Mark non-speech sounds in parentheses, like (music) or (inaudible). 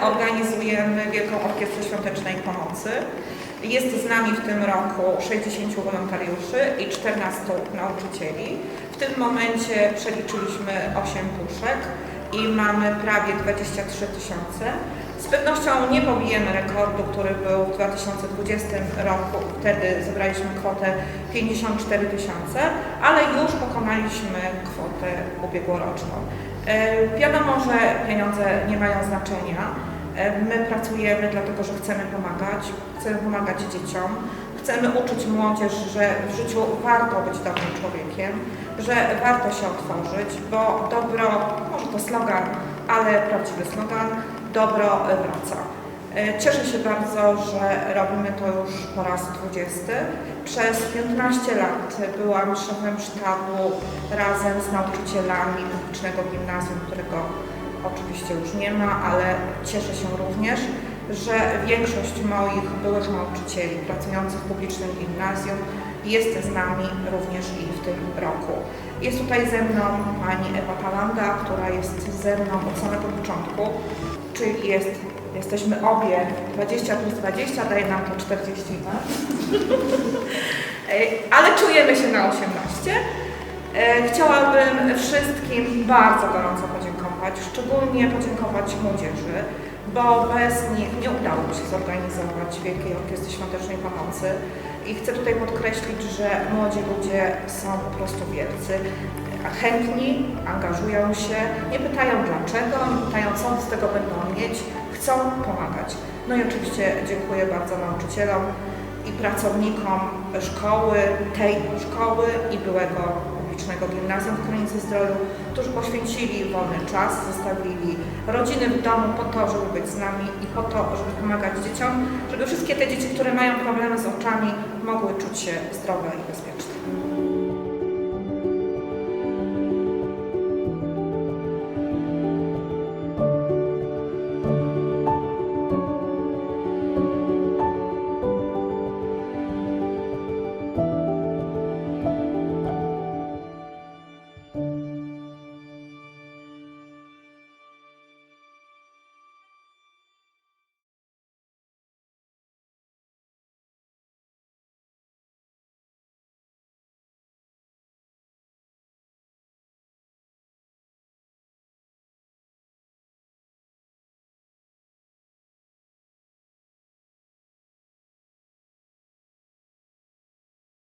organizujemy Wielką Orkiestrę Świątecznej Pomocy. Jest z nami w tym roku 60 wolontariuszy i 14 nauczycieli. W tym momencie przeliczyliśmy 8 puszek i mamy prawie 23 tysiące. Z pewnością nie pobijemy rekordu, który był w 2020 roku. Wtedy zebraliśmy kwotę 54 tysiące, ale już pokonaliśmy kwotę ubiegłoroczną. E, Wiadomo, że pieniądze nie mają znaczenia. E, My pracujemy dlatego, że chcemy pomagać, chcemy pomagać dzieciom, chcemy uczyć młodzież, że w życiu warto być dobrym człowiekiem, że warto się otworzyć, bo dobro, może to slogan, ale prawdziwy slogan, dobro wraca. E, Cieszę się bardzo, że robimy to już po raz 20. Przez 15 lat byłam szefem sztabu razem z nauczycielami publicznego gimnazjum, którego oczywiście już nie ma, ale cieszę się również, że większość moich byłych nauczycieli pracujących w publicznym gimnazjum jest z nami również i w tym roku. Jest tutaj ze mną pani Ewa Palanga, która jest ze mną od samego początku, czyli jest, jesteśmy obie 20 plus 20, daje nam to 42. E, (laughs) Ale czujemy się na 18. E, Chciałabym wszystkim bardzo gorąco podziękować, szczególnie podziękować młodzieży, bo bez nich nie udałoby się zorganizować Wielkiej Orkiestry Świątecznej Pomocy. I chcę tutaj podkreślić, że młodzi ludzie są po prostu wielcy, chętni, angażują się, nie pytają dlaczego, nie pytają co z tego będą mieć, chcą pomagać. No i oczywiście dziękuję bardzo nauczycielom i pracownikom szkoły, tej szkoły i byłego publicznego gimnazjum w Krynicy Zdroju, którzy poświęcili wolny czas, zostawili rodziny w domu po to, żeby być z nami i po to, żeby pomagać dzieciom, żeby wszystkie te dzieci, które mają problemy z oczami, mogły czuć się zdrowe i bezpieczne.